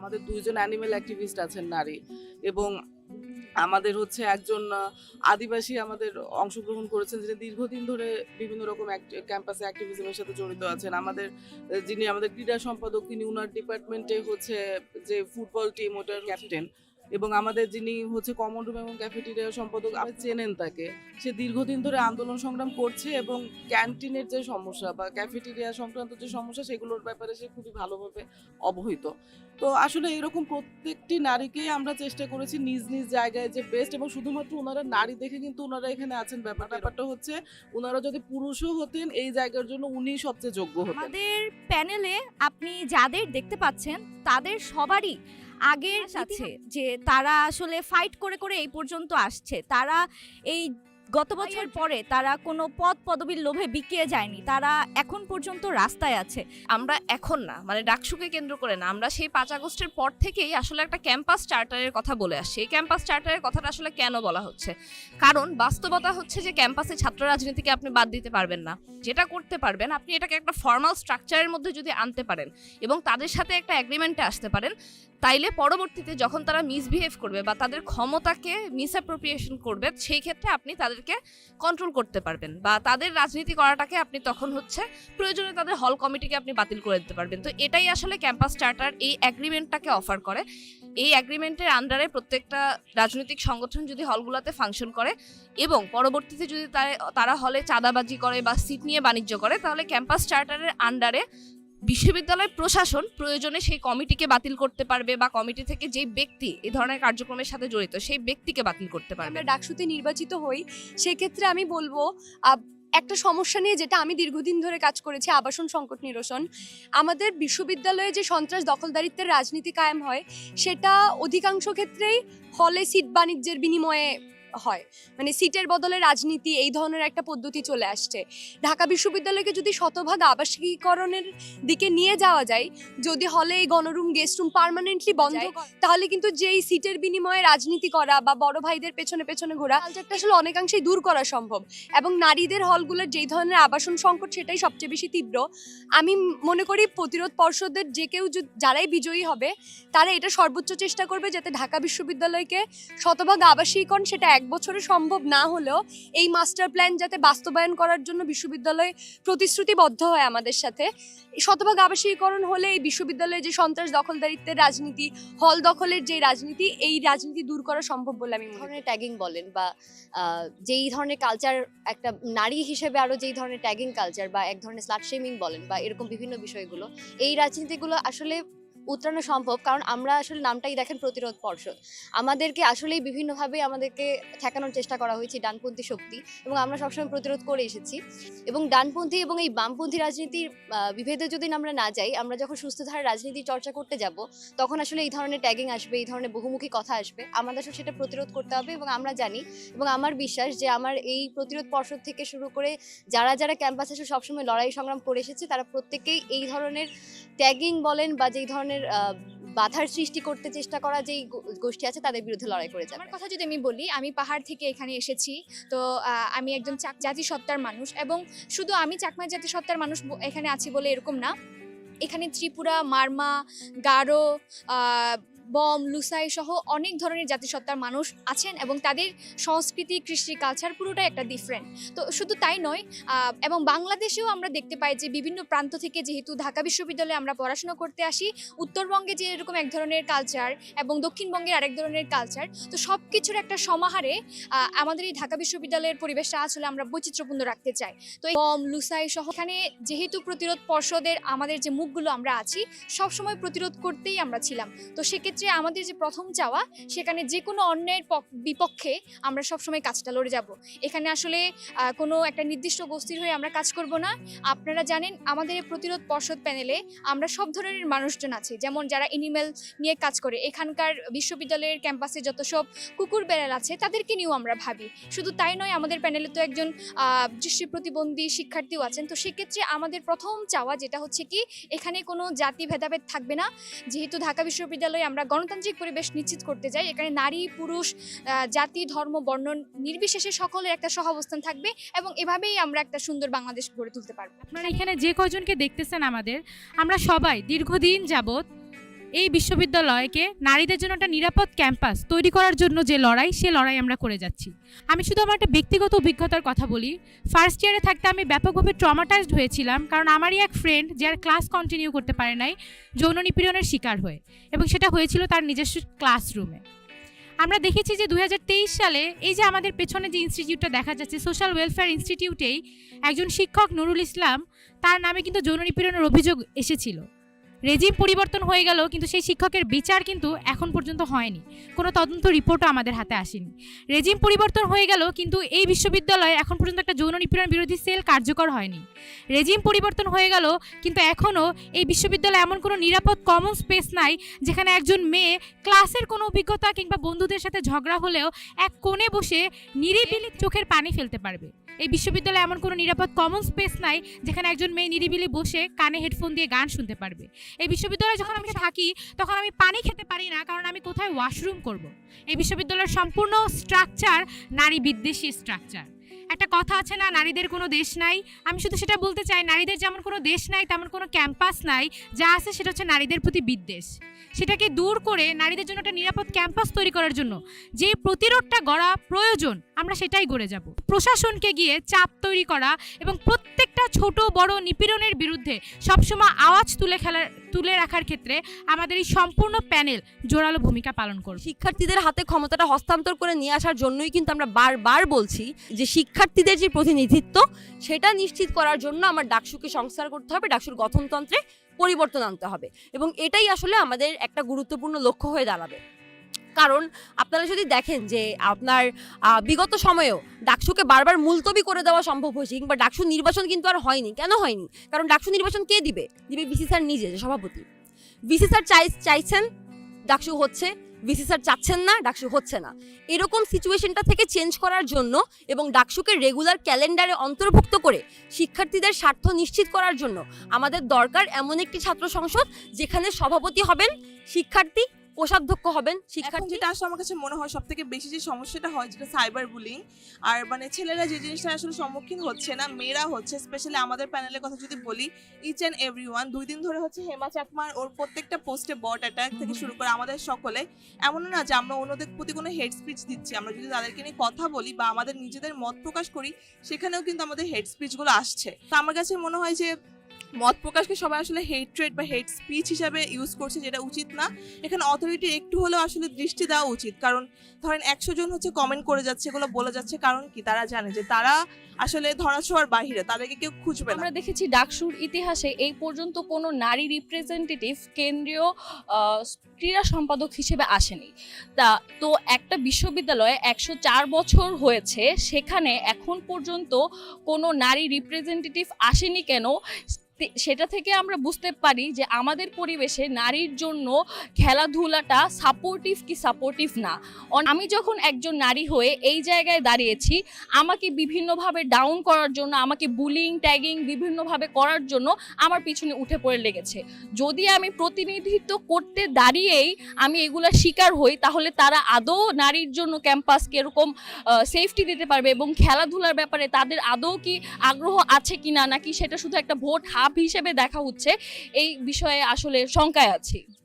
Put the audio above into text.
আমাদের দুইজন animal activist আছেন নারী এবং আমাদের হচ্ছে একজন আদিবাসী আমাদের অংশগ্রহণ করেছেন যিনি দীর্ঘদিন ধরে বিভিন্ন রকম ক্যাম্পাসে অ্যাক্টিভিজমের সাথে জড়িত আছেন। আমাদের যিনি আমাদের ক্রীড়া সম্পাদক, তিনি উনার ডিপার্টমেন্টে হচ্ছে যে ফুটবল টিম ওটার ক্যাপ্টেন এবং আমাদের যিনি হচ্ছে কমন রুম এবং ক্যাফেটেরিয়া সম্পাদক আপনি চেনেন তাকে। সে দীর্ঘদিন ধরে আন্দোলন সংগ্রাম করছে এবং ক্যান্টিনের যে সমস্যা বা ক্যাফেটেরিয়া সংক্রান্ত যে সমস্যা সেগুলোর ব্যাপারে সে খুবই ভালোভাবে অবহিত। তো আসলে এরকম প্রত্যেকটি নারীকেই আমরা চেষ্টা করেছি নিজ নিজ জায়গায় যে বেস্ট এবং শুধুমাত্র ওনারা নারী দেখে কিন্তু ওনারা এখানে আছেন। ব্যাপার ব্যাপারটা হচ্ছে ওনারা যদি পুরুষও হতেন এই জায়গার জন্য উনি সবচেয়ে যোগ্য হতেন। আমাদের প্যানেলে আপনি যাদের দেখতে পাচ্ছেন তাদের সবারই আগের আছে যে তারা আসলে ফাইট করে করে এই পর্যন্ত আসছে তারা এই গত বছর পরে তারা কোনো পদ পদবীর লোভে বিকিয়ে যায়নি তারা এখন পর্যন্ত রাস্তায় আছে। আমরা এখন না মানে ডাকসুকে কেন্দ্র করে না আমরা সেই পাঁচ আগস্টের পর থেকেই আসলে একটা ক্যাম্পাস চার্টারের কথা বলে আসছি। এই ক্যাম্পাস চার্টারের কথাটা আসলে কেন বলা হচ্ছে? কারণ বাস্তবতা হচ্ছে যে ক্যাম্পাসে ছাত্র রাজনীতিকে আপনি বাদ দিতে পারবেন না। যেটা করতে পারবেন আপনি এটাকে একটা ফর্মাল স্ট্রাকচারের মধ্যে যদি আনতে পারেন এবং তাদের সাথে একটা অ্যাগ্রিমেন্টে আসতে পারেন তাইলে পরবর্তীতে যখন তারা মিসবিহেভ করবে বা তাদের ক্ষমতাকে মিসঅ্যাপ্রোপ্রিয়েশন করবে, সেই ক্ষেত্রে আপনি তাদেরকে কন্ট্রোল করতে পারবেন বা তাদের রাজনীতি করাটাকে আপনি তখন হচ্ছে প্রয়োজনে তাদের হল কমিটিকে আপনি বাতিল করে দিতে পারবেন। তো এটাই আসলে ক্যাম্পাস চার্টার এই অ্যাগ্রিমেন্টটাকে অফার করে। এই অ্যাগ্রিমেন্টের আন্ডারে প্রত্যেকটা রাজনৈতিক সংগঠন যদি হলগুলোতে ফাংশন করে এবং পরবর্তীতে যদি তারা- হলে চাঁদাবাজি করে বা সিট নিয়ে বাণিজ্য করে, তাহলে ক্যাম্পাস চার্টারের আন্ডারে বিশ্ববিদ্যালয় প্রশাসন প্রয়োজনে সেই কমিটিকে বাতিল করতে পারবে বা কমিটি থেকে যে ব্যক্তি এই ধরনের কার্যক্রমের সাথে জড়িত, সেই ব্যক্তিকে বাতিল করতে পারবে। আমরা ডাকসুতে নির্বাচিত হই, সেক্ষেত্রে আমি বলব একটা সমস্যা নিয়ে যেটা আমি দীর্ঘদিন ধরে কাজ করেছি, আবাসন সংকট নিরসন। আমাদের বিশ্ববিদ্যালয়ে যে সন্ত্রাস দখলদারিত্বের রাজনীতি কায়েম হয়, সেটা অধিকাংশ ক্ষেত্রেই হলে সিট বাণিজ্যের বিনিময়ে হয়। মানে সিটের বদলে রাজনীতি এই ধরনের একটা পদ্ধতি চলে আসছে। ঢাকা বিশ্ববিদ্যালয়কে যদি শতভাগ আবাসিকীকরণের দিকে নিয়ে যাওয়া যায় যদি হলে এই গণরুম গেস্ট রুম পার্মানেন্টলি বন্ধ তাহলে কিন্তু যেই সিটের বিনিময়ে রাজনীতি করা বা বড় ভাইদের পেছনে পেছনে ঘোরা কালচারটা আসলে অনেকাংশেই দূর করা সম্ভব। এবং নারীদের হলগুলোর যেই ধরনের আবাসন সংকট সেটাই সবচেয়ে বেশি তীব্র। আমি মনে করি প্রতিরোধ পর্ষদের যে কেউ যারাই বিজয়ী হবে তারা এটা সর্বোচ্চ চেষ্টা করবে যাতে ঢাকা বিশ্ববিদ্যালয়কে শতভাগ আবাসিকরণ সেটা এক বছরে সম্ভব না হলেও এই মাস্টার প্ল্যান যাতে বাস্তবায়ন করার জন্য বিশ্ববিদ্যালয় প্রতিশ্রুতিবদ্ধ হয় আমাদের সাথে। শতভাগ আবাসিকরণ হলে এই বিশ্ববিদ্যালয়ে যে সন্ত্রাস দখলদারিত্বের রাজনীতি হল দখলের যে রাজনীতি এই রাজনীতি দূর করা সম্ভব বলে আমি ধরনের ট্যাগিং বলেন বা যেই ধরনের কালচার একটা নারী হিসেবে আরও যেই ধরনের ট্যাগিং কালচার বা এক ধরনের স্লাট শেমিং বলেন বা এরকম বিভিন্ন বিষয়গুলো এই রাজনীতিগুলো আসলে উত্তরানো সম্ভব, কারণ আমরা আসলে নামটাই দেখেন প্রতিরোধ পর্ষদ। আমাদেরকে আসলেই বিভিন্নভাবে আমাদেরকে ঠেকানোর চেষ্টা করা হয়েছে ডানপন্থী শক্তি, এবং আমরা সবসময় প্রতিরোধ করে এসেছি। এবং ডানপন্থী এবং এই বামপন্থী রাজনীতির বিভেদে যদি আমরা না যাই, আমরা যখন সুস্থ ধারার রাজনীতি চর্চা করতে যাব, তখন আসলে এই ধরনের ট্যাগিং আসবে, এই ধরনের বহুমুখী কথা আসবে। আমাদের আসলে সেটা প্রতিরোধ করতে হবে, এবং আমরা জানি, এবং আমার বিশ্বাস যে আমার এই প্রতিরোধ পর্ষদ থেকে শুরু করে যারা যারা ক্যাম্পাসে এসে সবসময় লড়াই সংগ্রাম করে এসেছে, তারা প্রত্যেকেই এই ধরনের ট্যাগিং বলেন বা যেই ধরনের বাধার সৃষ্টি করতে চেষ্টা করা যেই গোষ্ঠী আছে তাদের বিরুদ্ধে লড়াই করে যাবে। কথা যদি আমি বলি, আমি পাহাড় থেকে এখানে এসেছি, তো আমি একজন চাক জাতিসত্তার মানুষ এবং শুধু আমি চাকমা জাতি সত্তার মানুষ এখানে আছি বলে এরকম না। এখানে ত্রিপুরা, মারমা, গারো বম, লুসাই সহ অনেক ধরনের জাতিসত্তার মানুষ আছেন এবং তাদের সংস্কৃতি কৃষি কালচার পুরোটাই একটা ডিফারেন্ট তো শুধু তাই নয় এবং বাংলাদেশেও আমরা দেখতে পাই যে বিভিন্ন প্রান্ত থেকে যেহেতু ঢাকা বিশ্ববিদ্যালয়ে আমরা পড়াশোনা করতে আসি, উত্তরবঙ্গে যে এরকম এক ধরনের কালচার এবং দক্ষিণবঙ্গের আরেক ধরনের কালচার তো সব কিছুর একটা সমাহারে আমাদের এই ঢাকা বিশ্ববিদ্যালয়ের পরিবেশটা আসলে আমরা বৈচিত্র্যপূর্ণ রাখতে চাই। তো বম, লুসাই সহ এখানে যেহেতু প্রতিরোধ পর্ষদের আমাদের যে মুখগুলো আমরা আছি, সবসময় প্রতিরোধ করতেই আমরা ছিলাম। তো সেক্ষেত্রে আমাদের যে প্রথম চাওয়া, সেখানে যে কোনো অন্যের পক- বিপক্ষে আমরা সবসময় কাজটা লড়ে যাব। এখানে আসলে কোনো একটা নির্দিষ্ট গোষ্ঠীর হয়ে আমরা কাজ করব না। আপনারা জানেন, আমাদের প্রতিরোধ পর্ষদ প্যানেলে আমরা সব ধরনের মানুষজন আছে। যেমন যারা এনিম্যাল নিয়ে কাজ করে, এখানকার বিশ্ববিদ্যালয়ের ক্যাম্পাসে যত সব কুকুর বেড়াল আছে, তাদেরকে নিয়েও আমরা ভাবি। শুধু তাই নয়, আমাদের প্যানেলে তো একজন দৃষ্টি প্রতিবন্ধী শিক্ষার্থীও আছেন। তো সেক্ষেত্রে আমাদের প্রথম চাওয়া যেটা হচ্ছে কি, এখানে কোনো জাতি ভেদাভেদ থাকবে না। যেহেতু ঢাকা বিশ্ববিদ্যালয়ে আমরা গণতান্ত্রিক পরিবেশ নিশ্চিত করতে যাই, এখানে নারী, পুরুষ জাতি, ধর্ম, বর্ণ নির্বিশেষে সকলের একটা সহাবস্থান থাকবে এবং এভাবেই আমরা একটা সুন্দর বাংলাদেশ গড়ে তুলতে পারব। আপনারা এখানে যে কজনকে দেখতেছেন আমাদের, আমরা সবাই দীর্ঘদিন যাবৎ এই বিশ্ববিদ্যালয়কে নারীদের জন্য একটা নিরাপদ ক্যাম্পাস তৈরি করার জন্য যে লড়াই, সে লড়াই আমরা করে যাচ্ছি। আমি শুধু আমার একটা ব্যক্তিগত অভিজ্ঞতার কথা বলি। ফার্স্ট ইয়ারে থাকতে আমি ব্যাপকভাবে ট্রমাটাইজড হয়েছিলাম কারণ আমারই এক ফ্রেন্ড যার ক্লাস কন্টিনিউ করতে পারে নাই যৌন নিপীড়নের শিকার হয়ে এবং সেটা হয়েছিল তার নিজস্ব ক্লাসরুমে আমরা দেখেছি যে দু হাজার তেইশ সালে এই যে আমাদের পেছনে যে ইনস্টিটিউটটা দেখা যাচ্ছে সোশ্যাল ওয়েলফেয়ার ইনস্টিটিউটেই একজন শিক্ষক নুরুল ইসলাম, তার নামে কিন্তু যৌন নিপীড়নের অভিযোগ এসেছিল। রেজিম পরিবর্তন হয়ে গেল, কিন্তু সেই শিক্ষকের বিচার কিন্তু এখন পর্যন্ত হয়নি। কোনো তদন্ত রিপোর্টও আমাদের হাতে আসেনি। রেজিম পরিবর্তন হয়ে গেল, কিন্তু এই বিশ্ববিদ্যালয়ে এখন পর্যন্ত একটা যৌন নিপীড়ন বিরোধী সেল কার্যকর হয়নি। রেজিম পরিবর্তন হয়ে গেল, কিন্তু এখনও এই বিশ্ববিদ্যালয়ে এমন কোনো নিরাপদ কমন স্পেস নাই, যেখানে একজন মেয়ে ক্লাসের কোনো অভিজ্ঞতা কিংবা বন্ধুদের সাথে ঝগড়া হলেও এক কোণে বসে নিরিবিলি চোখের পানি ফেলতে পারবে। এই বিশ্ববিদ্যালয়ে এমন কোনো নিরাপদ কমন স্পেস নাই, যেখানে একজন মেয়ে নিরিবিলি বসে কানে হেডফোন দিয়ে গান শুনতে পারবে। এই বিশ্ববিদ্যালয়ে যখন আমি থাকি, তখন আমি পানি খেতে পারি না, কারণ আমি কোথায় ওয়াশরুম করব। এই বিশ্ববিদ্যালয়ের সম্পূর্ণ স্ট্রাকচার নারী বিদ্বেষী স্ট্রাকচার একটা কথা আছে না, নারীদের কোনো দেশ নাই। আমি শুধু সেটা বলতে চাই, নারীদের যেমন কোনো দেশ নাই, তেমন কোনো ক্যাম্পাস নাই, যা আছে সেটা হচ্ছে নারীদের প্রতি বিদ্বেষ। সেটাকে দূর করে নারীদের জন্য একটা নিরাপদ ক্যাম্পাস তৈরি করার জন্য। যে প্রতিরোধটা গড়া প্রয়োজন, আমরা সেটাই গড়ে যাব। প্রশাসনকে গিয়ে চাপ তৈরি করা এবং প্রত্যেকটা ছোট, বড় নিপীড়নের বিরুদ্ধে সবসময় আওয়াজ তুলে খেলার, তুলে রাখার ক্ষেত্রে আমাদের এই সম্পূর্ণ প্যানেল জোরালো ভূমিকা পালন করবে। শিক্ষার্থীদের হাতে ক্ষমতাটা হস্তান্তর করে নিয়ে আসার জন্যই কিন্তু আমরা বারবার বলছি যে শিক্ষার্থীদের যে প্রতিনিধিত্ব, সেটা নিশ্চিত করার জন্য আমার ডাকসুকে সংস্কার করতে হবে, ডাকসুর গঠনতন্ত্রে পরিবর্তন আনতে হবে। এবং এটাই আসলে আমাদের একটা গুরুত্বপূর্ণ লক্ষ্য হয়ে দাঁড়াবে। কারণ আপনারা যদি দেখেন যে আপনার বিগত সময়েও ডাকসুকে বারবার মুলতবি করে দেওয়া সম্ভব হয়েছে কিংবা ডাকসু নির্বাচন কিন্তু আর হয়নি। কেন হয়নি? কারণ ডাকসু নির্বাচন কে দিবে? দিবে বিসি স্যার নিজে, সভাপতি। বিসি স্যার চাই, চাইছেন, ডাকসু হচ্ছে ভিসি স্যার চাচ্ছেন না, ডাকসু হচ্ছে না। এরকম সিচুয়েশনটা থেকে চেঞ্জ করার জন্য এবং ডাকসুকে রেগুলার ক্যালেন্ডারে অন্তর্ভুক্ত করে শিক্ষার্থীদের স্বার্থ নিশ্চিত করার জন্য আমাদের দরকার এমন একটি ছাত্র সংসদ যেখানে সভাপতি হবেন শিক্ষার্থী কোষাধ্যক্ষ হবেন এখন শিক্ষার্থী যেটা আসলে আমার কাছে মনে হয় সব থেকে বেশি যে সমস্যাটা হয় যেটা সাইবার বুলিং আর মানে ছেলেরা যে জিনিসটা আসলে সম্মুখীন হচ্ছে না মেয়েরা হচ্ছে স্পেশালি আমাদের প্যানেলের কথা যদি বলি ইচ অ্যান্ড এভরি দুই দিন ধরে হচ্ছে হেমা চাকমার ওর প্রত্যেকটা পোস্টে বট অ্যাটাক থেকে শুরু করে আমাদের সকলে। এমন না যে আমরা অন্যদের প্রতি কোনো হেড স্পিচ দিচ্ছি আমরা যদি তাদেরকে নিয়ে কথা বলি বা আমাদের নিজেদের মত প্রকাশ করি সেখানেও কিন্তু আমাদের হেড স্পিচগুলো আসছে। তো আমার কাছে মনে হয় যে মত প্রকাশকে সবাই আসলে হেট্রেড বা হেড স্পিচ হিসাবে ইউজ করছে যেটা উচিত না। এখানে অথরিটি একটু হলেও আসলে দৃষ্টি দেওয়া উচিত। কারণ ধরেন একশো জন হচ্ছে কমেন্ট করে যাচ্ছে, এগুলো বলে যাচ্ছে কারণ কি? তারা জানে যে তারা আসলে ধরাছোঁয়ার বাহিরে, তাদেরকে কেউ খুঁজবে আমরা দেখেছি ডাকসুর ইতিহাসে এই পর্যন্ত কোনো নারী রিপ্রেজেন্টেটিভ কেন্দ্রীয় ক্রীড়া সম্পাদক হিসেবে আসেনি। তা, তো একটা বিশ্ববিদ্যালয়ে একশো চার বছর হয়েছে, সেখানে এখন পর্যন্ত কোনো নারী রিপ্রেজেন্টেটিভ আসেনি কেন? সেটা থেকে আমরা বুঝতে পারি যে আমাদের পরিবেশে নারীর জন্য খেলাধুলাটা সাপোর্টিভ কি সাপোর্টিভ না। আমি যখন একজন নারী হয়ে এই জায়গায় দাঁড়িয়েছি, আমাকে বিভিন্নভাবে ডাউন করার জন্য, আমাকে বুলিং ট্যাগিং বিভিন্নভাবে করার জন্য আমার পিছনে উঠে পড়ে লেগেছে। যদি আমি প্রতিনিধিত্ব করতে দাঁড়িয়েই আমি এগুলা শিকার হই, তাহলে তারা আদৌ নারীর জন্য ক্যাম্পাসকে এরকম সেফটি দিতে পারবে এবং খেলাধুলার ব্যাপারে তাদের আদৌ কি আগ্রহ আছে কিনা, নাকি সেটা শুধু একটা ভোট হাব হিসেবে দেখা হচ্ছে এই বিষয়ে আসলে শঙ্কায় আছি।